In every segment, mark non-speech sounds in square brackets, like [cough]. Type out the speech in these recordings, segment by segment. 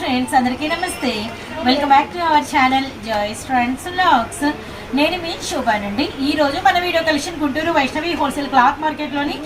Friends అందరికీ నమస్తే. Welcome back to our channel Joyce friends లాక్స్ నేను మీ శోభానండి ఈ రోజు మన video collection Guntur Vaishnavi wholesale cloth మార్కెట్లోని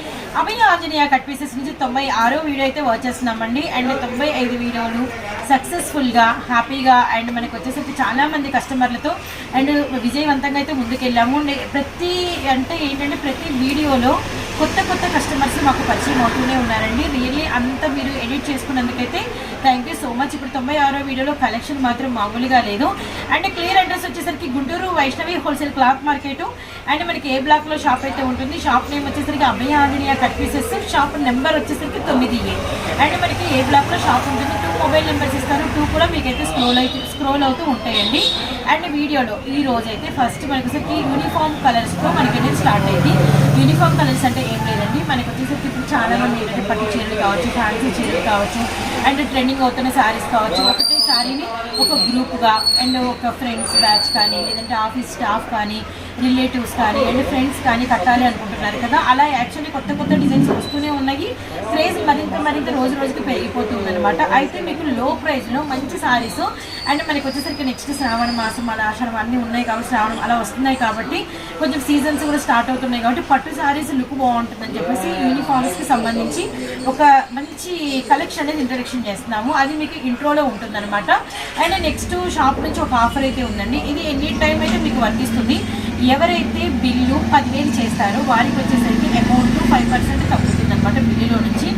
Abhaya Anjaneya cut pieces నుంచి తొంభై ఆరో వీడియో అయితే వాచ్ చేస్తున్నామండి. అండ్ తొంభై ఐదు వీడియోలు సక్సెస్ఫుల్గా హ్యాపీగా అండ్ మనకు వచ్చేసరికి చాలామంది కస్టమర్లతో అండ్ విజయవంతంగా అయితే ముందుకెళ్ళాము. ప్రతి అంటే ఏంటంటే ప్రతి వీడియోలో కొత్త కొత్త కస్టమర్స్ మాకు పరిచయం అవుతూనే ఉన్నారండి. రియల్లీ అంతా మీరు ఎడిట్ చేసుకున్నందుకైతే థ్యాంక్ యూ సో మచ్ ఇప్పుడు తొంభై ఆరో వీడియోలో కలెక్షన్ మాత్రం మామూలుగా లేదు. అండ్ క్లియర్ అడ్రస్ వచ్చేసరికి Guntur Vaishnavi wholesale cloth market and మనకి ఏ బ్లాక్లో షాప్ అయితే ఉంటుంది షాప్ నేమ్ వచ్చేసరికి Abhaya Anjaneya cut pieces shop number వచ్చేసరికి తొమ్మిది ఏ. అండ్ మనకి ఏ బ్లాక్లో షాప్ ఉంటుంది టూ మొబైల్ నెంబర్స్ ఇస్తారు టూ కూడా మీకైతే స్క్రోల్ అయితే స్క్రోల్ అవుతూ ఉంటాయండి. అండ్ వీడియోలో ఈ రోజు అయితే ఫస్ట్ మనకి వచ్చేసరికి యూనిఫామ్ కలర్స్తో మనకి స్టార్ట్ అయింది. యూనిఫామ్ కలర్స్ అంటే ఏం లేదండి. మనకి వచ్చేసరికి ఇప్పుడు చాలా మంది ఏంటంటే పట్టు చీరలు కావచ్చు ఫ్యాన్సీ చీరలు కావచ్చు అండ్ ట్రెండింగ్ అవుతున్న శారీస్ కావచ్చు శారీని ఒక గ్రూప్గా అండ్ ఒక ఫ్రెండ్స్ బ్యాచ్ కానీ లేదంటే ఆఫీస్ స్టాఫ్ కానీ రిలేటివ్స్ కానీ అండ్ ఫ్రెండ్స్ కానీ కట్టాలి అనుకుంటున్నారు కదా. అలా యాక్చువల్లీ కొత్త కొత్త డిజైన్స్ వస్తూనే ఉన్నాయి. క్రేజ్ మరింత మరింత రోజు రోజుకి పెరిగిపోతుంది అనమాట అయితే మీకు లో ప్రైస్లో మంచి సారీస్ అండ్ మనకి వచ్చేసరికి నెక్స్ట్ శ్రావణ మాసం అలా ఆషాఢం అన్నీ ఉన్నాయి కాబట్టి శ్రావణం అలా వస్తున్నాయి కాబట్టి కొంచెం సీజన్స్ కూడా స్టార్ట్ అవుతున్నాయి కాబట్టి పట్టు సారీస్ లుక్ బాగుంటుందని చెప్పేసి యూనిఫామ్స్కి సంబంధించి ఒక మంచి కలెక్షన్ అనేది ఇంట్రడక్షన్ చేస్తున్నాము. అది మీకు ఇంట్రోలో ఉంటుందన్నమాట. అండ్ నెక్స్ట్ షాప్ నుంచి ఒక ఆఫర్ అయితే ఉందండి. ఇది ఎనీ టైం అయితే మీకు వర్తిస్తుంది. ఎవరైతే బిల్లు పదివేలు చేస్తారో వారికి వచ్చేసరికి అమౌంట్ ఫైవ్ పర్సెంట్ తగ్గుతుంది అనమాట బిల్లులో నుంచి.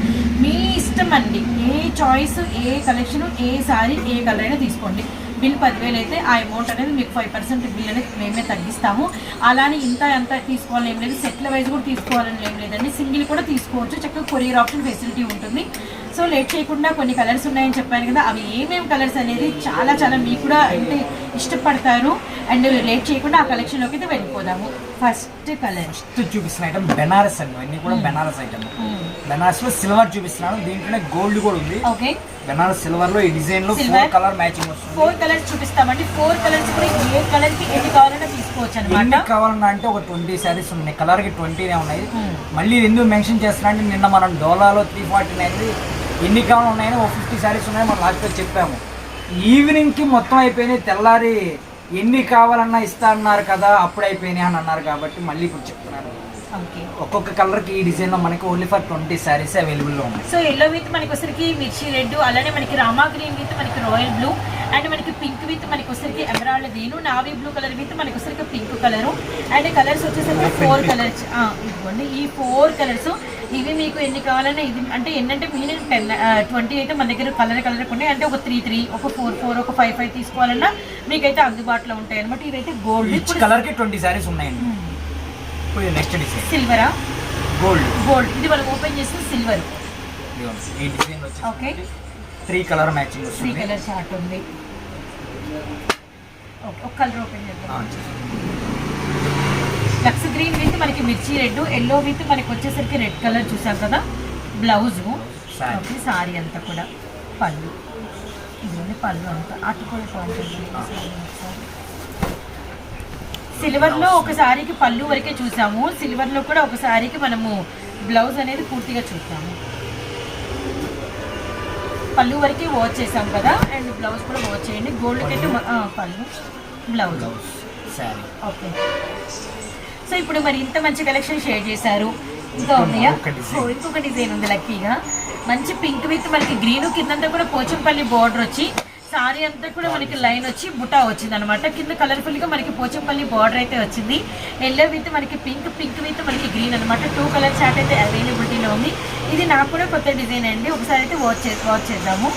మీ ఇష్టం అండి. ఏ చాయిస్ ఏ కలెక్షన్ ఏ సారీ ఏ కలర్ అయినా తీసుకోండి. బిల్ పదివేలు అయితే ఆ అమౌంట్ అనేది మీకు ఫైవ్ పర్సెంట్ బిల్ అనేది మేమే తగ్గిస్తాము. అలానే ఇంత ఎంత తీసుకోవాలని ఏం లేదు. సెట్ల వైజ్ కూడా తీసుకోవాలని ఏం లేదండి. సింగిల్ కూడా తీసుకోవచ్చు. చక్కగా కొరియర్ ఆప్షన్ ఫెసిలిటీ ఉంటుంది. సో లేట్ చేయకుండా కొన్ని కలర్స్ ఉన్నాయని చెప్పాను కదా అవి ఏమేమి కలర్స్ అనేది చాలా చాలా మీకు కూడా అంటే ఇష్టపడతారు. అండ్ లేట్ చేయకుండా ఆ కలెక్షన్లోకి అయితే వెళ్ళిపోదాము. ఫస్ట్ కలర్ ఫస్ట్ చూపిస్తున్న ఐటమ్ బెనారస్ అండి. ఇవన్నీ కూడా బెనారస్ ఐటమ్ బెనారస్లో సిల్వర్ చూపిస్తున్నాను. దీంట్లోనే గోల్డ్ కూడా ఉంది. ఓకే బెనారస్ సిల్వర్లో ఈ డిజైన్లో. ఫోర్ కలర్ మ్యాచింగ్ వస్తుంది. ఫోర్ కలర్స్ చూపిస్తామండి. ఫోర్ కలర్స్ కూడా ఏ కలర్కి ఎన్ని కావాలన్నా తీసుకోవచ్చు ఎన్ని అనమాట కావాలన్నా అంటే ఒక ట్వంటీ శారీస్ ఉన్నాయి. కలర్కి ట్వంటీనే ఉన్నాయి. Hmm. మళ్ళీ ఎందుకు మెన్షన్ చేస్తున్నా అంటే నిన్న మనం డోలాలో త్రీ ఫార్టీ నైన్ ఎన్ని కావాలి ఉన్నాయని ఒక ఫిఫ్టీ శారీస్ ఉన్నాయి మనం లాస్ట్ చెప్పాము. ఈవినింగ్కి మొత్తం అయిపోయినాయి. తెల్లారి ఎన్ని కావాలన్నా ఇస్తా అన్నారు కదా అప్పుడు అయిపోయినాయి అని అన్నారు కాబట్టి మళ్ళీ ఇప్పుడు చెప్తున్నారు. ఓకే. ఒక్కొక్క కలర్కి ఈ డిజైన్లో మనకి ఓన్లీ ఫర్ ట్వంటీ శారీస్ అవైలబుల్లో ఉన్నాయి. సో ఎల్లో విత్ మనకి వచ్చరికి మిర్చి రెడ్ అలానే మనకి రామా గ్రీన్ విత్ మనకి రాయల్ బ్లూ అండ్ మనకి పింక్ విత్ మనకి వచ్చరికి ఎమరాల్డ్ దీను నావీ బ్లూ కలర్ విత్ మనకి వచ్చరికి పింక్ కలర్ అండ్ కలర్స్ వచ్చేసరికి ఫోర్ కలర్స్ ఇదిగోండి ఈ ఫోర్ కలర్స్ ఇవి మీకు ఎన్ని కావాలన్నా ఇది అంటే ఏంటంటే మినిమం టెన్ ట్వంటీ అయితే మన దగ్గర కలర్ కలర్ ఉన్నాయి. అంటే ఒక త్రీ త్రీ ఒక ఫోర్ ఫోర్ ఒక ఫైవ్ ఫైవ్ తీసుకోవాలన్నా మీకైతే అందుబాటులో ఉంటాయి అనమాట ఇదైతే గోల్డ్ కలర్కి ట్వంటీ శారీస్ ఉన్నాయండి. నెక్స్ట్ డిజైన్ సిల్వరా గోల్డ్ గోల్డ్ ఇది మనం ఓపెన్ చేస్తే సిల్వర్ ఈ డిజైన్ వచ్చి okay three colour matching three colour chart ఉంది. ఒక కలర్ ఓపెన్ చేద్దాం. లక్స్ గ్రీన్ విత్ మనకి మిర్చి రెడ్ ఎల్లో విత్ మనకి వచ్చేసరికి రెడ్ కలర్ చూసాం కదా బ్లౌజ్. ఓకే సారీ అంతా కూడా పళ్ళు. ఇదిగోండి పళ్ళు అంతా? అటు కూడా సిల్వర్లో ఒక సారీకి పళ్ళు వరకే చూసాము. సిల్వర్లో కూడా ఒక సారీకి మనము బ్లౌజ్ అనేది పూర్తిగా చూస్తాము పళ్ళు వరకే వాచ్ చేసాం కదా అండ్ బ్లౌజ్ కూడా వాచ్ చేయండి. మ- ఆ, పళ్ళు. బ్లౌజ్. ఓకే. సో ఇప్పుడు మరి ఇంత మంచి కలెక్షన్ షేర్ చేశారు. ఇంకా ఉన్నాయా? ఇంకొక డిజైన్ ఉంది లక్కీగా. మంచి పింక్ విత్ మనకి గ్రీన్ కిందంతా కూడా పోచంపల్లి బార్డర్ వచ్చి సారీ అంతా కూడా మనకి లైన్ వచ్చి బుటా వచ్చింది అనమాట కింద కలర్ఫుల్గా మనకి పోచంపల్లి బార్డర్ అయితే వచ్చింది. ఎల్లో విత్ మనకి పింక్ పింక్ విత్ మనకి గ్రీన్ అనమాట టూ కలర్ చార్ట్ అయితే అవైలబిలిటీలో ఉంది. ఇది నాకు కూడా కొత్త డిజైన్ అండి. ఒకసారి అయితే వాచ్ చే వాచ్ చేద్దాము.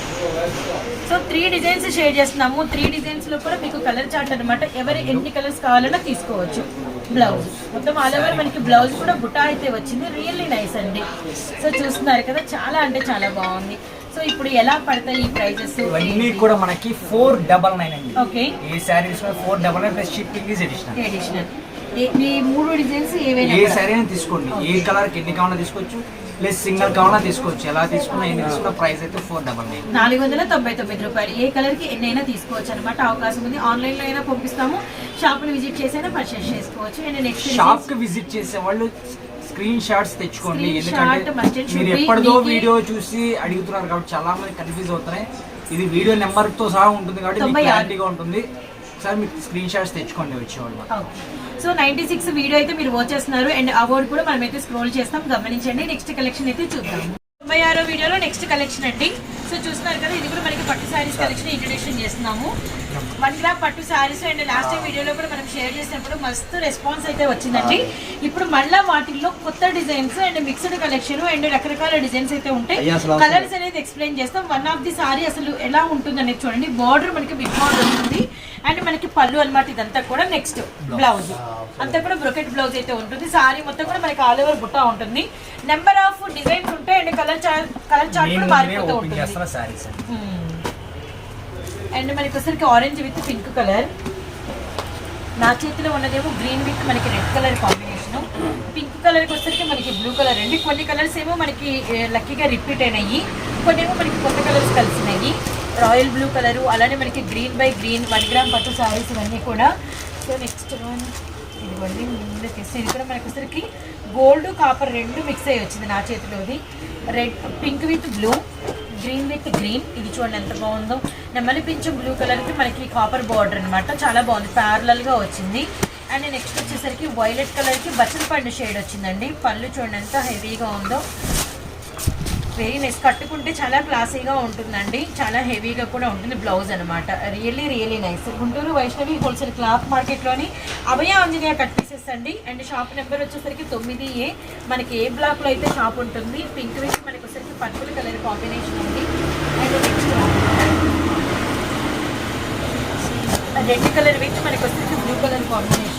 సో త్రీ డిజైన్స్ షేర్ చేస్తున్నాము. త్రీ డిజైన్స్లో కూడా మీకు కలర్ చార్ట్ అనమాట ఎవరు ఎన్ని కలర్స్ కావాలన్నా తీసుకోవచ్చు. బ్లౌజ్. మొత్తం ఆల్ ఓవర్ మనకి బ్లౌజ్ కూడా బుటా అయితే వచ్చింది. రియల్లీ నైస్ అండి. సో చూస్తున్నారు కదా చాలా అంటే చాలా బాగుంది. సో ఇప్పుడు ఎలా పడతాయి ఈ ప్రైజెస్ ఇవన్నీ కూడా మనకి ఫోర్ డబల్ నైన్ అండి. Okay a saris four double nine plus shipping is additional additional ఈ మూడు డిజైన్స్ ఏవైనా ఏ. శారీ అయినా తీసుకోండి. ఏ కలర్కి ఎన్ని కావాలన్నా తీసుకోవచ్చు. ప్లస్ సింగిల్ కావాలన్నా తీసుకోవచ్చు. ఎలా తీసుకున్నా ఎన్ని తీసుకున్నా ప్రైస్ అయితే ఫోర్ డబల్ నైన్ నాలుగు వందల తొంభై తొమ్మిది రూపాయలు. ఏ కలర్కి ఎన్నైనా తీసుకోవచ్చు అనమాట అవకాశం ఉంది. ఆన్లైన్లో అయినా పంపిస్తాము. షాప్ని విజిట్ చేసైనా పర్చేస్ చేసుకోవచ్చు. అండ్ నెక్స్ట్ షాప్కి విజిట్ చేసే వాళ్ళు స్క్రీన్ షాట్స్ తెచ్చుకోండి ఎందుకంటే మీరు ఎప్పటిదో వీడియో చూసి అడుగుతున్నారు కాబట్టి చాలా మంది కన్ఫ్యూజ్ అవుతున్నాయి. ఇది వీడియో నెంబర్తో సహా ఉంటుంది కాబట్టి. క్లారిటీగా ఉంటుంది. ఒకసారి మీకు స్క్రీన్ షాట్స్ తెచ్చుకోండి వచ్చేవాళ్ళు సో నైన్టీ సిక్స్ వీడియో అయితే మీరు వాచ్ చేస్తున్నారు. అండ్ అవార్డ్ కూడా మనం అయితే స్క్రోల్ చేస్తాం. గమనించండి. నెక్స్ట్ కలెక్షన్ అయితే చూద్దాం. తొంభై ఆరో వీడియోలో నెక్స్ట్ కలెక్షన్ అండి. సో చూస్తున్నారు కదా ఇది కూడా మనకి పట్టు శారీస్ కలెక్షన్ ఇంట్రొడక్షన్ చేస్తున్నాము. వన్ గ్రామ్ పట్టు శారీస్ అండ్ లాస్ట్ టైం వీడియోలో కూడా మనం షేర్ చేసినప్పుడు మస్తు రెస్పాన్స్ అయితే వచ్చిందండి. ఇప్పుడు మళ్ళా వాటిల్లో కొత్త designs and mixed collection and రకరకాల డిజైన్స్ అయితే ఉంటాయి. కలర్స్ అనేది ఎక్స్ప్లెయిన్ చేస్తాం. వన్ ఆఫ్ ది సారీ అసలు ఎలా ఉంటుంది అనేది చూడండి. బార్డర్ మనకి బిగ్ బార్డర్ ఉంటుంది. అండ్ మనకి పళ్ళు అన్నమాట ఇదంతా కూడా నెక్స్ట్ బ్లౌజ్. అంతా కూడా బ్రొకెట్ బ్లౌజ్ అయితే ఉంటుంది. సారీ మొత్తం కూడా మనకి ఆల్ ఓవర్ బుట్ట ఉంటుంది. నెంబర్ ఆఫ్ డిజైన్స్ ఉంటాయి and colour chart colour chart కూడా మారిపోతూ ఉంటుంది. శారీస్ అండి. అండ్ మనకి వచ్చరికి ఆరెంజ్ విత్ పింక్ కలర్ నా చేతిలో ఉన్నదేమో గ్రీన్ విత్ మనకి రెడ్ కలర్ కాంబినేషన్ పింక్ కలర్కి వచ్చరికి మనకి బ్లూ కలర్ అండి. కొన్ని కలర్స్ ఏమో మనకి లక్కీగా రిపీట్ అయినాయి. కొన్ని ఏమో మనకి కొత్త కలర్స్ కలిసినాయి. రాయల్ బ్లూ కలరు అలానే మనకి green by green one gram పట్టు సారీస్ ఇవన్నీ కూడా. సో నెక్స్ట్ వన్ ఇదిగోండి ముందు ఇది కూడా మనకి వచ్చరికి గోల్డ్ కాపర్ రెండు మిక్స్ అయ్యి వచ్చింది నా చేతిలోది. Red pink with blue green with green ఇది చూడండి ఎంత బాగుందో. నెమలి పింఛం బ్లూ కలర్కి మనకి కాపర్ బార్డర్ అనమాట చాలా బాగుంది ప్యారలల్గా వచ్చింది. అండ్ నెక్స్ట్ వచ్చేసరికి వైలెట్ కలర్కి బచ్చల పండు షేడ్ వచ్చిందండి. పళ్ళు చూడండి ఎంత హెవీగా ఉందో. వెరీ కట్టుకుంటే చాలా క్లాసీగా ఉంటుందండి. చాలా హెవీగా కూడా ఉంటుంది బ్లౌజ్ అనమాట really really nice Guntur Vaishnavi wholesale cloth మార్కెట్లోని Abhaya Anjaneya cut pieces అండి. అండ్ షాప్ నెంబర్ వచ్చేసరికి తొమ్మిది ఏ. మనకి ఏ బ్లాక్లో అయితే షాప్ ఉంటుంది పింక్ విత్ మనకి వచ్చేసరికి పర్పుల్ కలర్ కాంబినేషన్ ఉంది. And next red colour with మనకి వచ్చేసరికి blue colour combination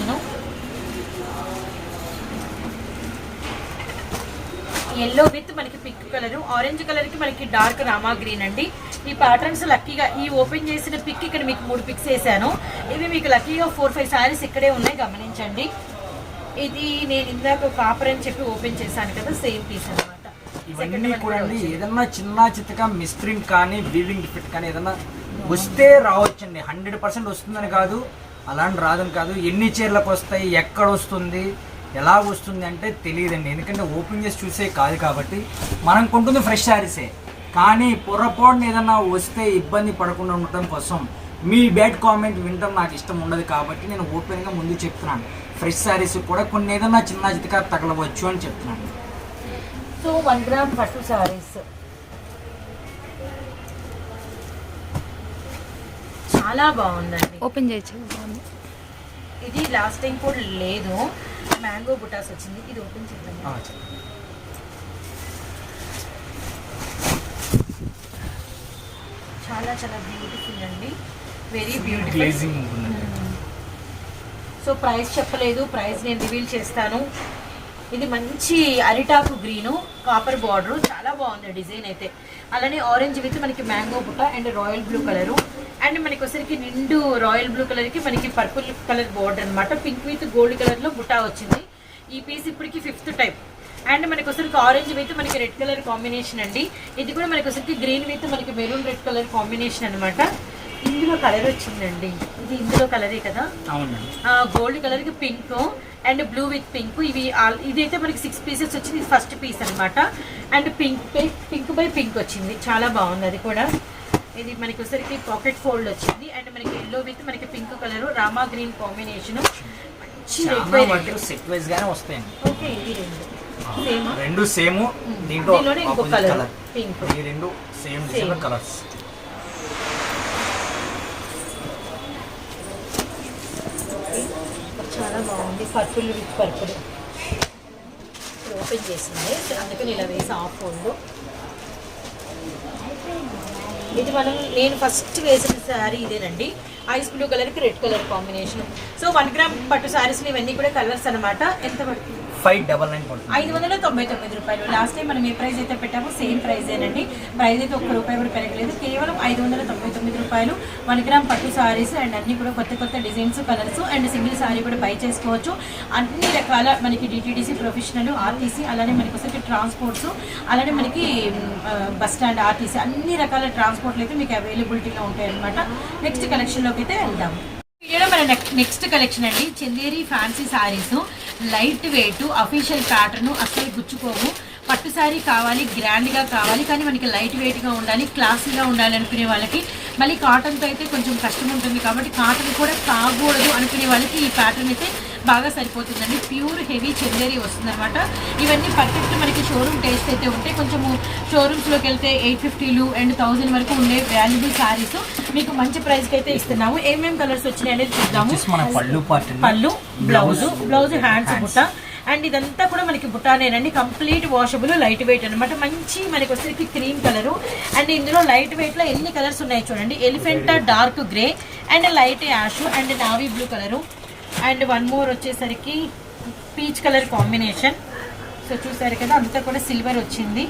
yellow with మనకి పింక్ కలర్ ఆరెంజ్ కలర్కి మనకి డార్క్ రామా గ్రీన్ అండి. ఈ ప్యాటర్న్స్ లక్కీగా ఈ ఓపెన్ చేసిన పిక్ ఇక్కడ మీకు మూడు పిక్స్ వేసాను. ఇవి మీకు లక్కీగా ఫోర్ ఫైవ్ సారీస్ ఇక్కడే ఉన్నాయి గమనించండి. ఇది నేను ఇందాక కాపర్ అని చెప్పి ఓపెన్ చేశాను కదా సేమ్ పీస్ అనమాట ఇవన్నీ కూడా అండి ఏదన్నా చిన్న చిత్తగా మిస్ప్రింట్ కానీ వీవింగ్ డిఫెక్ట్ కానీ ఏదన్నా వస్తే రావచ్చండి. హండ్రెడ్ పర్సెంట్ వస్తుందని కాదు అలాంటి రాదని కాదు. ఎన్ని చీరలకు వస్తాయి ఎక్కడ వస్తుంది ఎలా వస్తుంది అంటే తెలియదండి. ఎందుకంటే ఓపెన్ చేసి చూసే కాదు కాబట్టి. మనం కొంటుంది ఫ్రెష్ శారీసే. కానీ పొరపాటున ఏదన్నా వస్తే ఇబ్బంది పడకుండా ఉండటం కోసం మీ బ్యాడ్ కామెంట్ వినడం నాకు ఇష్టం ఉండదు కాబట్టి నేను ఓపెన్గా ముందు చెప్తున్నాను. ఫ్రెష్ శారీస్ కూడా కొన్ని ఏదన్నా చిన్న చిత్తగా తగలవచ్చు అని చెప్తున్నాను. సో వన్ గ్రామ్ పట్టు సారీస్ చాలా బాగుందండి. ఓపెన్ చేయొచ్చు బాగుంది. ఇది లాస్ట్ టైం కూడా లేదు. మ్యాంగో బుటాస్ వచ్చింది. ఇది ఓపెన్ చేద్దాం. చాలా చాలా బ్యూటిఫుల్ అండి. వెరీ బ్యూటిఫుల్ సో ప్రైస్ చెప్పలేదు. ప్రైస్ నేను రివీల్ చేస్తాను. ఇది మంచి అరిటాకు గ్రీను కాపర్ బార్డర్ చాలా బాగుంది డిజైన్ అయితే. అలానే ఆరెంజ్ విత్ మనకి మ్యాంగో బుట్ట and royal blue colour. And మనకి వచ్చరికి నిండు రాయల్ బ్లూ కలర్కి మనకి పర్పుల్ కలర్ బార్డర్ అన్నమాట. పింక్ విత్ గోల్డ్ కలర్లో బుట్ట వచ్చింది. ఈ పీస్ ఇప్పటికి ఫిఫ్త్ టైప్. అండ్ మనకి వచ్చరికి ఆరెంజ్ విత్ మనకి రెడ్ కలర్ కాంబినేషన్ అండి. ఇది కూడా మనకి వచ్చరికి గ్రీన్ విత్ మనకి మెరూన్ రెడ్ కలర్ కాంబినేషన్ అన్నమాట. ఇందులో కలర్ వచ్చిందండి. ఇది ఇందులో కలరే కదా? గోల్డ్ కలర్కి pink and blue with pink. ఇవి ఇదైతే మనకి సిక్స్ పీసెస్ వచ్చింది ఫస్ట్ పీస్ అన్నమాట. And pink pink by pink వచ్చింది. చాలా బాగుంది అది కూడా. ఇది మనకి వచ్చరికి పాకెట్ ఫోల్డ్ వచ్చింది. అండ్ మనకి ఎల్లో విత్ మనకి pink colour Rama green combination మంచి చాలా వాటిలో సెట్ వైజ్ గానే వస్తాయండి. ఓకే ఇది రెండు. సేమ్ రెండు సేమ్ దీంట్లో ఇంకో pink. ఈ రెండు సేమ్. డిజైన్ కలర్స్ చాలా బాగుంది. పర్పుల్ విత్ పర్పుల్ ఓపెన్ చేసింది. అందుకని ఇలా వేసి ఆఫ్ ఫోల్డ్ ఇది మనం నేను ఫస్ట్ వేసిన శారీ ఇదేనండి. ఐస్ బ్లూ కలర్కి red colour combination so one gram పట్టు శారీస్ ఇవన్నీ కూడా కలర్స్ అన్నమాట. ఎంత పడుతుంది? ఫైవ్ డబల్ నైన్ ఐదు వందల తొంభై తొమ్మిది రూపాయలు. లాస్ట్ టైం మనం ఏ ప్రైస్ అయితే పెట్టామో సేమ్ ప్రైస్ ఏనండి. ప్రైస్ అయితే ఒక్క రూపాయి కూడా పెరగలేదు. కేవలం ఐదు వందల తొంభై తొమ్మిది రూపాయలు. వన్ గ్రామ్ పట్టు సారీస్ అండ్ అన్ని కూడా కొత్త కొత్త designs colours and single sari కూడా బై చేసుకోవచ్చు. అన్ని రకాల మనకి డిటీడీసీ ప్రొఫెషనల్ ఆర్టీసీ అలానే మనకి వచ్చేసి ట్రాన్స్పోర్ట్స్ అలానే మనకి బస్ స్టాండ్ ఆర్టీసీ అన్ని రకాల ట్రాన్స్పోర్ట్లు అయితే మీకు అవైలబిలిటీలో ఉంటాయి అనమాట నెక్స్ట్ కలెక్షన్లోకి అయితే వెళ్దాం. వీడియోలో మన నెక్స్ట్ కలెక్షన్ అండి. Chanderi fancy saris light weight official pattern అస్సలు గుచ్చుకోవు పట్టు శారీ కావాలి గ్రాండ్గా కావాలి కానీ మనకి లైట్ వెయిట్గా ఉండాలి క్లాసీగా ఉండాలి అనుకునే వాళ్ళకి. మళ్ళీ కాటన్తో అయితే కొంచెం కష్టం ఉంటుంది కాబట్టి కాటన్ కూడా కాకూడదు అనుకునే వాళ్ళకి ఈ ప్యాటర్న్ అయితే బాగా సరిపోతుందండి. ప్యూర్ హెవీ చందేరి వస్తుందన్నమాట. ఇవన్నీ పర్ఫెక్ట్ మనకి షోరూమ్ టేస్ట్ అయితే ఉంటాయి. కొంచెము షోరూమ్స్లోకి వెళ్తే ఎయిట్ ఫిఫ్టీలు అండ్ థౌజండ్ వరకు ఉండే వాల్యుబుల్ శారీస్ మీకు మంచి ప్రైస్కి అయితే ఇస్తున్నాము. ఏమేమి కలర్స్ వచ్చినాయి అనేది చూద్దాము. పళ్ళు పళ్ళు బ్లౌజ్ బ్లౌజ్ హ్యాండ్స్ బుట్ట. అండ్ ఇదంతా కూడా మనకి బుట్టానేనండి. కంప్లీట్ వాషబుల్ లైట్ వెయిట్ అన్నమాట. మంచి మనకి వచ్చేసరికి క్రీమ్ కలర్ అండ్ ఇందులో లైట్ వెయిట్లో ఎన్ని కలర్స్ ఉన్నాయి చూడండి. Elephanta dark grey and light ash and navy blue colour and one more వచ్చేసరికి పీచ్ కలర్ కాంబినేషన్. సో చూసారు కదా అంతా కూడా సిల్వర్ వచ్చింది.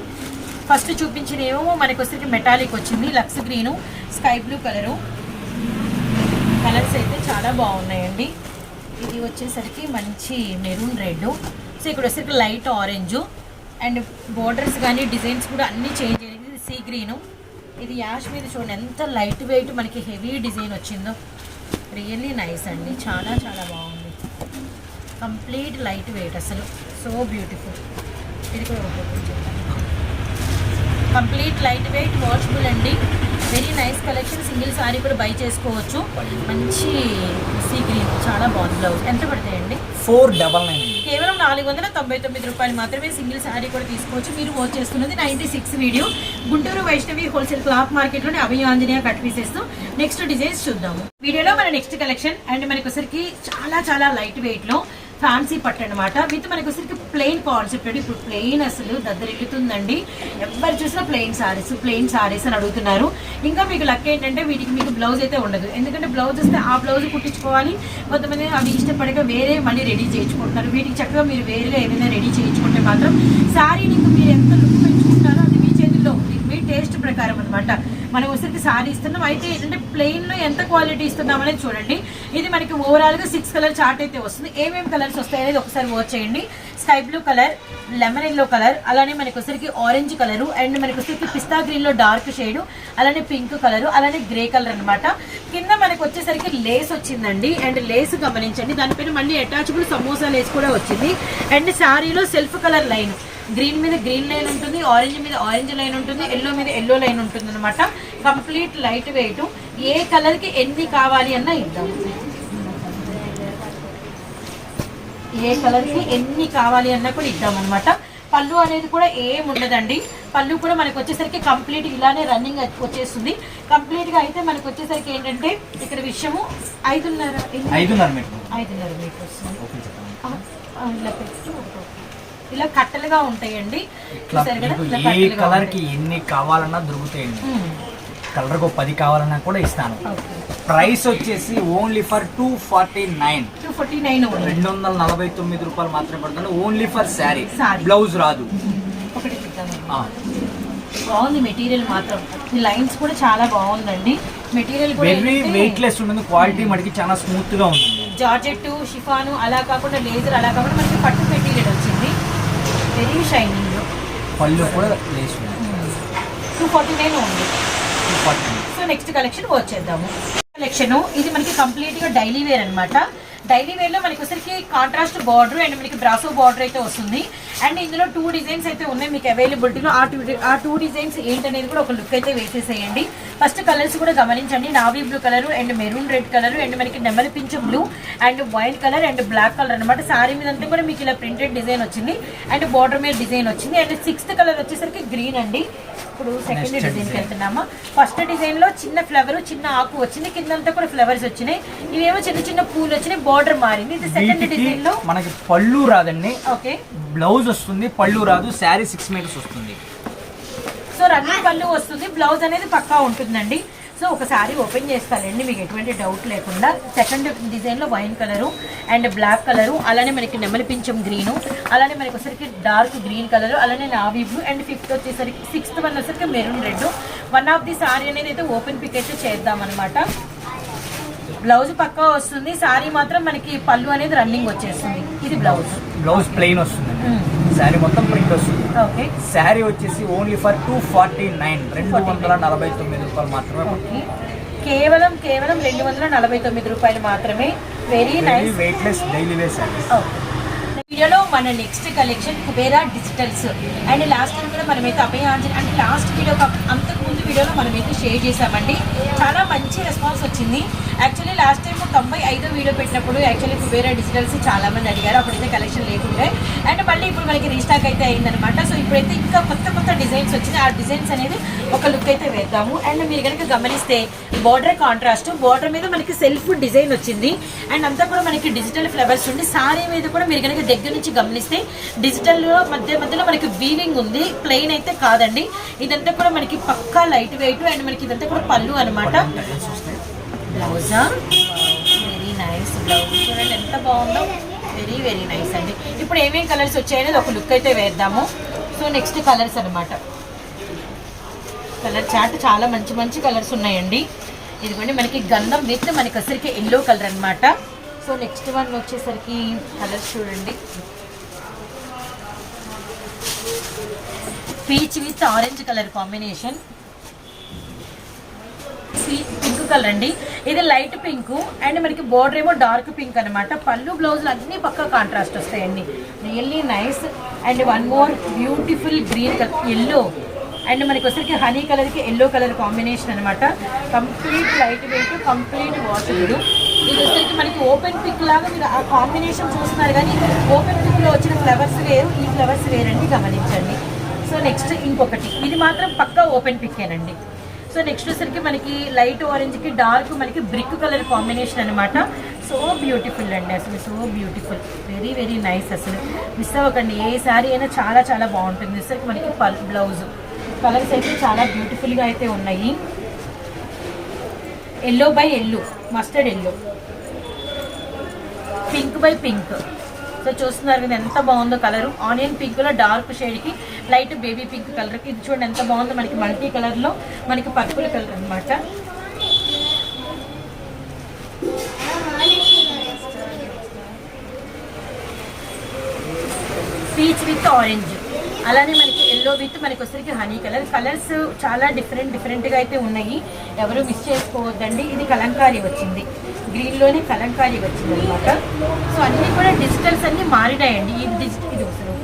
ఫస్ట్ చూపించిన ఏమో మనకు వచ్చేసరికి మెటాలిక్ వచ్చింది Lux green sky blue colour. Colours అయితే చాలా బాగున్నాయండి. ఇది వచ్చేసరికి మంచి మెరూన్ రెడ్. సో ఇక్కడ వచ్చేసరికి లైట్ ఆరెంజ్. అండ్ బోర్డర్స్ కానీ డిజైన్స్ కూడా అన్నీ చేంజ్ అయ్యింది సీ గ్రీను. ఇది యాష్ మీద చూడండి ఎంత లైట్ వెయిట్ మనకి హెవీ డిజైన్ వచ్చిందో. రియల్లీ నైస్ అండి. చాలా చాలా బాగుంది. కంప్లీట్ లైట్ వెయిట్ అసలు. సో బ్యూటిఫుల్ ఇది కూడా ఒక చేద్దాం. కంప్లీట్ లైట్ వెయిట్ వాషబుల్ అండి. Very nice collection single sari కూడా బై చేసుకోవచ్చు. మంచి సీ గ్రీన్ చాలా బాగుంది బ్లౌజ్ ఎంత పడతాయండి? ఫోర్ డబల్ నైన్ కేవలం నాలుగు వందల తొంభై తొమ్మిది రూపాయలు మాత్రమే సింగిల్ శారీ కూడా తీసుకోవచ్చు. మీరు వాచ్ చేస్తున్నది ninety six video. Guntur Vaishnavi wholesale cloth మార్కెట్లోని Abhaya Anjaneya cut pieces next designs చూద్దాము. వీడియోలో మన నెక్స్ట్ కలెక్షన్ అండ్ మనకి చాలా చాలా లైట్ వెయిట్లో ఫ్యాన్సీ పట్టు అనమాట విత్ మనకి వచ్చరికి ప్లెయిన్ కాన్సెప్ట్ అండి. ఇప్పుడు ప్లెయిన్ అసలు దద్దరిల్లుతుందండి. ఎవరు చూసినా ప్లెయిన్ సారీస్ ప్లెయిన్ సారీస్ అని అడుగుతున్నారు. ఇంకా మీకు లక్ ఏంటంటే వీటికి మీకు బ్లౌజ్ అయితే ఉండదు. ఎందుకంటే బ్లౌజ్ వస్తే ఆ బ్లౌజ్ కుట్టించుకోవాలి. కొంతమంది అవి ఇష్టపడక వేరే మళ్ళీ రెడీ చేయించుకుంటున్నారు. వీటికి చక్కగా మీరు వేరేగా ఏదైనా రెడీ చేయించుకుంటే మాత్రం శారీని ఇంకా మీరు ఎంత లుక్ పెంచుకుంటారో అది మీ చేతుల్లో ఉంది. మీ టేస్ట్ ప్రకారం అనమాట మనం వచ్చేసి సారీ ఇస్తున్నాం. అయితే ఏంటంటే ప్లెయిన్లో ఎంత క్వాలిటీ ఇస్తున్నాం అనేది చూడండి. ఇది మనకి ఓవరాల్గా సిక్స్ కలర్ చార్ట్ అయితే వస్తుంది. ఏమేమి కలర్స్ వస్తాయి అనేది ఒకసారి వాచ్ చేయండి. Sky blue colour lemon yellow colour అలానే మనకి వచ్చరికి ఆరెంజ్ కలర్ అండ్ మనకి వచ్చరికి పిస్తా గ్రీన్లో డార్క్ షేడ్ అలానే పింక్ కలర్ అలానే గ్రే కలర్ అన్నమాట. కింద మనకు వచ్చేసరికి లేస్ వచ్చిందండి. అండ్ లేస్ గమనించండి. దానిపైన మళ్ళీ అటాచ్బుల్ సమోసా లేస్ కూడా వచ్చింది. అండ్ శారీలో సెల్ఫ్ కలర్ లైన్ గ్రీన్ మీద గ్రీన్ లైన్ ఉంటుంది ఆరెంజ్ మీద ఆరెంజ్ లైన్ ఉంటుంది ఎల్లో మీద ఎల్లో లైన్ ఉంటుంది అనమాట కంప్లీట్ లైట్ వెయిట్ ఏ కలర్కి ఎన్ని కావాలి అన్నా ఇద్దాం. ఏ కలర్కి ఎన్ని కావాలి అన్నా కూడా ఇద్దాం అనమాట పళ్ళు అనేది కూడా ఏం ఉండదండి. పళ్ళు కూడా మనకు వచ్చేసరికి కంప్లీట్ ఇలానే రన్నింగ్ వచ్చేస్తుంది. కంప్లీట్గా అయితే మనకు వచ్చేసరికి ఏంటంటే ఇక్కడ విషయము ఐదున్నర? ఐదున్నర మీటర్. ఐదున్నర మీటర్ వస్తుంది. ఇలా పెట్టు. ఇలా కట్టలుగా ఉంటాయండి. ఏ కట్టలుగా కలర్కి. ఎన్ని కావాలన్నా దొరుకుతాయండి. కలర్కు పది కావాలన్నా కూడా ఇస్తాను. ప్రైస్ వచ్చేసి only for two forty nine. Two forty nine రెండు వందల నలభై తొమ్మిది రూపాయలు మాత్రమే పడుతుంది ఓన్లీ ఫర్ శారీ. బ్లౌజ్ రాదు. [laughs] బాగుంది మెటీరియల్ మాత్రం. ఈ లైన్స్ కూడా చాలా బాగుందండి. మెటీరియల్ వెరీ వెయిట్ లెస్ ఉంటుంది క్వాలిటీ మనకి చాలా స్మూత్గా ఉంటుంది. జార్జెట్ షిఫాను అలా కాకుండా లేజర్ అలా కాకుండా మనకి పట్టు మెటీరియల్ వెరీ షైనింగ్ పళ్ళు కూడా టూ ఫార్టీ నైన్ ఉంది. సో నెక్స్ట్ కలెక్షన్ వచ్చేద్దాము కలెక్షన్ ఇది మనకి కంప్లీట్గా డైలీ వేర్ అన్నమాట. డైలీ వేర్లో మనకి వచ్చరికి కాంట్రాస్ట్ బార్డర్ అండ్ మనకి బ్రాసో బార్డర్ అయితే వస్తుంది. అండ్ ఇందులో టూ డిజైన్స్ అయితే ఉన్నాయి మీకు అవైలబిలిటీలో ఆ టూ ఆ టూ డిజైన్స్ ఏంటనేది కూడా ఒక లుక్ అయితే వేసేసేయండి. ఫస్ట్ కలర్స్ కూడా గమనించండి. Navy blue colour and maroon red colour and మనకి నెమలి పింఛు blue and white colour and black colour అనమాట సారీ మీద అంతా కూడా మీకు ఇలా ప్రింటెడ్ డిజైన్ వచ్చింది. అండ్ బార్డర్ మీద డిజైన్ వచ్చింది. అండ్ సిక్స్త్ కలర్ వచ్చేసరికి గ్రీన్ అండి. ఇప్పుడు సెకండ్ డిజైన్కి. వెళ్తున్నామా. ఫస్ట్ డిజైన్లో చిన్న ఫ్లవర్ చిన్న ఆకు వచ్చింది. కిందంతా కూడా ఫ్లవర్స్ వచ్చినాయి. ఇవేమో చిన్న చిన్న పూలు వచ్చినాయి. బార్డర్ మారింది. ఇది సెకండ్ డిజైన్లో. మనకి పళ్ళు రాదండి. ఓకే. బ్లౌజ్ వస్తుంది పళ్ళు రాదు శారీ సిక్స్ మీటర్స్ వస్తుంది. సో రన్నింగ్ పళ్ళు వస్తుంది బ్లౌజ్ అనేది పక్కా ఉంటుందండి. సో ఒకసారి ఓపెన్ చేస్తానండి మీకు ఎటువంటి డౌట్ లేకుండా. సెకండ్ డిజైన్లో wine colour and black colour అలానే మనకి నెమలి పింఛం గ్రీను అలానే మనకి వచ్చరికి డార్క్ గ్రీన్ కలర్ అలానే నావీ బ్లూ అండ్ ఫిఫ్త్ వచ్చేసరికి సిక్స్త్ వన్ వచ్చేసరికి maroon red. One of the sari అనేది అయితే ఓపెన్ పిక్ అయితే చేద్దాం అనమాట బ్లౌజ్ పక్కా వస్తుంది సారీ మాత్రం మనకి పళ్ళు అనేది రన్నింగ్ వచ్చేస్తుంది. ఇది బ్లౌజ్. బ్లౌజ్ ప్లెయిన్ వస్తుంది. శారీ మొత్తం ప్రింట్ వస్తుంది. ఓకే శారీ వచ్చేసి only for two forty nine రెండు వందల నలభై తొమ్మిది రూపాయలు మాత్రమే కేవలం కేవలం రెండు వందల నలభై తొమ్మిది రూపాయలు మాత్రమే. Very nice weight less daily wear saris వీడియోలో మన next collection Kubera digitals and last time కూడా మనమైతే అభయ ఆంజనేయ అంటే లాస్ట్ వీడియో అంతకు ముందు వీడియోలో మనమైతే షేర్ చేసామండి చాలా మంచి రెస్పాన్స్ వచ్చింది. యాక్చువల్లీ లాస్ట్ టైం తొంభై ఐదో వీడియో పెట్టినప్పుడు యాక్చువల్లీ వేరే డిజిటల్స్ చాలా మంది అడిగారు. అప్పుడైతే కలెక్షన్ లేకుండే. అండ్ మళ్ళీ ఇప్పుడు మనకి రీస్టాక్ అయితే అయిందనమాట సో ఇప్పుడైతే ఇంకా కొత్త కొత్త డిజైన్స్ వచ్చినాయి. ఆ డిజైన్స్ అనేది ఒక లుక్ అయితే వేద్దాము. అండ్ మీరు కనుక గమనిస్తే బార్డర్ కాంట్రాస్ట్ బార్డర్ మీద మనకి సెల్ఫ్ డిజైన్ వచ్చింది. అండ్ అంతా కూడా మనకి డిజిటల్ ఫ్లవర్స్ ఉండి సారీ మీద కూడా మీరు కనుక దగ్గర నుంచి గమనిస్తే డిజిటల్లో మధ్య మధ్యలో మనకి వీవింగ్ ఉంది. ప్లెయిన్ అయితే కాదండి. ఇదంతా కూడా మనకి పక్కా లైట్ వెయిట్ అండ్ మనకి ఇదంతా కూడా పళ్ళు అనమాట బ్లౌజా? Very nice blouse. చూడండి ఎంత బాగుందో. వెరీ వెరీ నైస్ అండి. ఇప్పుడు ఏమేమి కలర్స్ వచ్చాయనేది ఒక లుక్ అయితే వేద్దాము. సో నెక్స్ట్ కలర్స్ అనమాట కలర్ చాట్ చాలా మంచి మంచి కలర్స్ ఉన్నాయండి. ఇదిగోండి మనకి గంధం విత్ మనకి అసలుకి ఎల్లో కలర్ అన్నమాట. సో నెక్స్ట్ వన్ వచ్చేసరికి కలర్స్ చూడండి. Peach with orange color combination pink color అండి. ఇది లైట్ పింక్ అండ్ మనకి బోర్డర్ ఏమో డార్క్ పింక్ అనమాట పళ్ళు బ్లౌజులు అన్ని పక్క కాంట్రాస్ట్ వస్తాయండి really nice and one more beautiful green color yellow and మనకి వచ్చరికి హనీ కలర్కి ఎల్లో కలర్ కాంబినేషన్ అనమాట complete light weight complete washable ఇది వచ్చరికి మనకి ఓపెన్ పిక్ లాగా మీరు ఆ కాంబినేషన్ చూస్తున్నారు కానీ ఓపెన్ పిక్లో వచ్చిన ఫ్లవర్స్ వేరు ఈ ఫ్లవర్స్ వేరండి గమనించండి. సో నెక్స్ట్ ఇంకొకటి. ఇది మాత్రం పక్కా ఓపెన్ పిక్కేనండి సో నెక్స్ట్ వచ్చేసరికి మనకి లైట్ ఆరెంజ్కి డార్క్ మనకి బ్రిక్ కలర్ కాంబినేషన్ అనమాట సో బ్యూటిఫుల్ అండి అసలు so beautiful very very nice అసలు. మిస్ అవ్వకండి ఏ శారీ అయినా చాలా చాలా బాగుంటుంది. వచ్చరికి మనకి పల్ బ్లౌజ్ కలర్స్ అయితే చాలా బ్యూటిఫుల్గా అయితే ఉన్నాయి. Yellow by yellow mustard yellow pink by pink so చూస్తున్నారు కదా ఎంత బాగుందో కలర్ ఆనియన్ పింక్లో డార్క్ షేడ్కి లైట్ బేబీ పింక్ కలర్కి. ఇది చూడండి ఎంత బాగుందో మనకి మల్టీ కలర్లో మనకి పర్పుల్ కలర్ అన్నమాట. పీచ్ విత్ ఆరెంజ్ అలానే మనకి ఎల్లో విత్ మనకి వచ్చరికి హనీ కలర్ కలర్స్ చాలా డిఫరెంట్ డిఫరెంట్గా అయితే ఉన్నాయి. ఎవరు మిస్ చేసుకోవద్దండి. ఇది కలంకారీ వచ్చింది. గ్రీన్లోనే కలంకారీ వచ్చింది అనమాట సో అన్నీ కూడా డిజిటల్స్ అన్నీ మారినాయండి. ఇది డిజిటల్ ఇది ఒకసారి?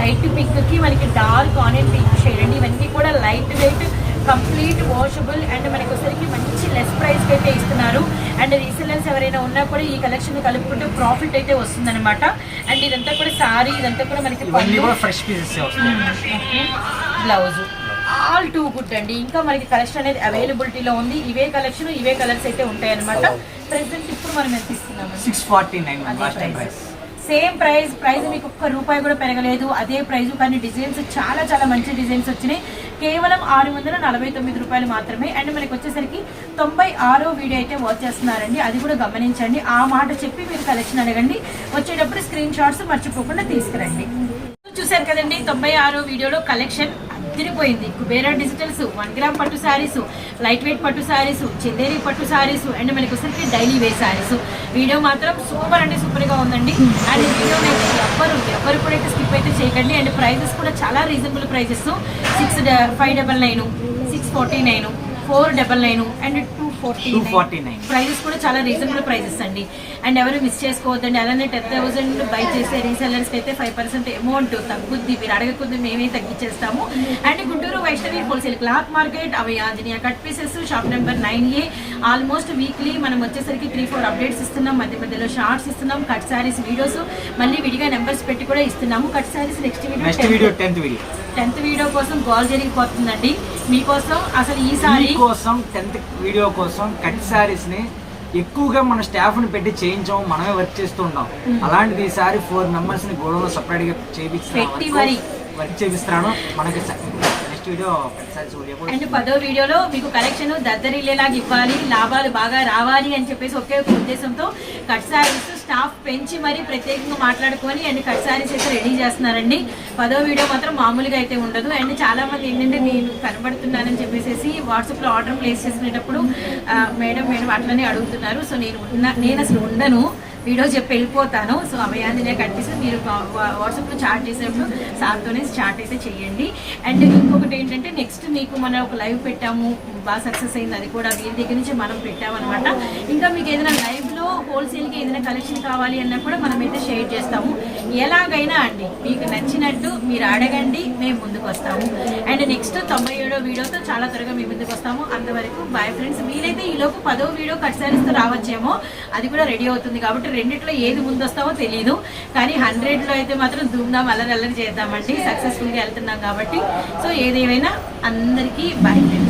లైట్ పింక్కి మనకి డార్క్ ఆనియన్ పింక్ షేడ్ అండి. ఇవన్నీ కూడా light weight complete washable and మనకి వచ్చరికి మంచి లెస్ ప్రైస్కి అయితే ఇస్తున్నారు. అండ్ రీసెలర్స్ ఎవరైనా ఉన్నా కూడా ఈ కలెక్షన్ కలుపుకుంటే ప్రాఫిట్ అయితే వస్తుందన్నమాట. అండ్ ఇదంతా కూడా సారీ ఇదంతా కూడా మనకి fresh pieces blouse. All too good అండి. ఇంకా మనకి కలెక్షన్ అనేది అవైలబిలిటీలో ఉంది. ఇవే కలెక్షన్ ఇవే కలర్స్ అయితే ఉంటాయి అనమాట ప్రెసెంట్ ఇప్పుడు మనం ఎంత సిక్స్ ఫార్టీ నైన్ అదే last time price price same price price మీకు ఒక్క రూపాయి కూడా పెరగలేదు. అదే ప్రైస్ కానీ డిజైన్స్ చాలా చాలా మంచి డిజైన్స్ వచ్చినాయి. కేవలం ఆరు వందల నలభై తొమ్మిది రూపాయలు మాత్రమే. అండ్ మనకి వచ్చేసరికి తొంభై ఆరో వీడియో అయితే వాచ్ చేస్తున్నారండి. అది కూడా గమనించండి. ఆ మాట చెప్పి మీరు కలెక్షన్ అడగండి. వచ్చేటప్పుడు స్క్రీన్ షాట్స్ మర్చిపోకుండా తీసుకురండి. చూశారు కదండి తొంభై ఆరో వీడియోలో కలెక్షన్ ఉద్దిరిపోయింది కుబేరా డిజిటల్స్ వన్ గ్రామ్ పట్టు శారీస్ లైట్ వెయిట్ పట్టు శారీస్ చిందేరి పట్టు శారీస్ అండ్ మనకి వచ్చేసరికి డైలీ వేర్ శారీస్. వీడియో మాత్రం సూపర్ అంటే సూపర్గా ఉందండి. అండ్ వీడియో అయితే ఎవరు కూడా అయితే స్కిప్ అయితే చేయకండి. అండ్ ప్రైజెస్ కూడా చాలా reasonable prices. Six five double nine six forty nine four double nine and two forty 249. Prices కూడా చాలా రీజనబుల్ ప్రైజెస్ అండి. అండ్ ఎవరు మిస్ చేసుకోవద్దండి. అలానే టెన్ థౌసండ్ బై చేసే రీసెల్లర్స్ అయితే ఫైవ్ పర్సెంట్ అమౌంట్ తగ్గుద్ది. మీరు అడగకొద్ది మేమే తగ్గించేస్తాము and Guntur Vaishnavi wholesale cloth market అవి Anjaneya cut pieces shop number nine A almost weekly మనం వచ్చేసరికి త్రీ ఫోర్ అప్డేట్స్ ఇస్తున్నాం. మధ్య మధ్యలో షార్ట్స్ ఇస్తున్నాం. కట్ శారీస్ వీడియోస్ మళ్ళీ విడిగా నెంబర్స్ పెట్టి కూడా ఇస్తున్నాము. Cut saris next next video tenth video tenth video కోసం కాల్ జరిగిపోతుందండి. మీకోసం అసలు ఈ సారీ కోసం టెన్త్ వీడియో కోసం కట్ శారీస్ని ఎక్కువగా మన స్టాఫ్ని పెట్టి చేయించాం మనమే వర్క్ చేస్తూ ఉంటాం అలాంటిది ఈసారి ఫోర్ మెంబర్స్ని గోడలో సపరేట్గా. చేపిస్తున్నాను వర్క్ చేపిస్తున్నాను. మనకి నెక్స్ట్ వీడియో అండ్ పదో వీడియోలో మీకు కలెక్షన్ దద్దరిల్లేలాగా ఇవ్వాలి లాభాలు బాగా రావాలి అని చెప్పేసి ఒకే ఒక ఉద్దేశంతో కట్ శారీస్ స్టాఫ్ పెంచి మరీ ప్రత్యేకంగా మాట్లాడుకొని అండ్ కట్ శారీస్ అయితే రెడీ చేస్తున్నారండి. పదో వీడియో మాత్రం మామూలుగా అయితే ఉండదు. అండ్ చాలా మంది ఏంటంటే నేను కనబడుతున్నానని చెప్పేసి వాట్సాప్లో ఆర్డర్ ప్లేస్ చేసుకునేటప్పుడు ఆ, మేడం మేడం అట్లనే అడుగుతున్నారు. సో నేను ఉన్న నేను అసలు ఉండను. వీడియో చెప్పి వెళ్ళిపోతాను. సో అభయాంజనే కనిపిస్తుంది మీరు వాట్సాప్లో చాట్ చేసేటప్పుడు సార్తోనే చాట్ అయితే చేయండి. అండ్ ఇంకొకటి ఏంటంటే నెక్స్ట్ మీకు మనం ఒక లైవ్ పెట్టాము బాగా సక్సెస్ అయింది అది కూడా వీరి దగ్గర నుంచి మనం పెట్టామన్నమాట. ఇంకా మీకు ఏదైనా లైవ్ హోల్సేల్కి ఏదైనా కలెక్షన్ కావాలి అన్నా కూడా మనమైతే షేర్ చేస్తాము. ఎలాగైనా అండి మీకు నచ్చినట్టు మీరు అడగండి మేము ముందుకు వస్తాము. అండ్ నెక్స్ట్ తొంభై ఏడో వీడియోతో చాలా త్వరగా మీ ముందుకు వస్తాము. అంతవరకు బాయ్ ఫ్రెండ్స్ మీరైతే ఈలోపు పదో వీడియో కట్ సారీస్తో రావచ్చేమో అది కూడా రెడీ అవుతుంది కాబట్టి రెండిట్లో ఏది ముందు వస్తామో తెలియదు కానీ హండ్రెడ్లో అయితే మాత్రం ధూమ్ధామ్ అల్లరి అల్లరి చేద్దామండి. సక్సెస్ఫుల్గా వెళ్తున్నాం కాబట్టి. సో ఏదేమైనా అందరికీ బాయ్ ఫ్రెండ్స్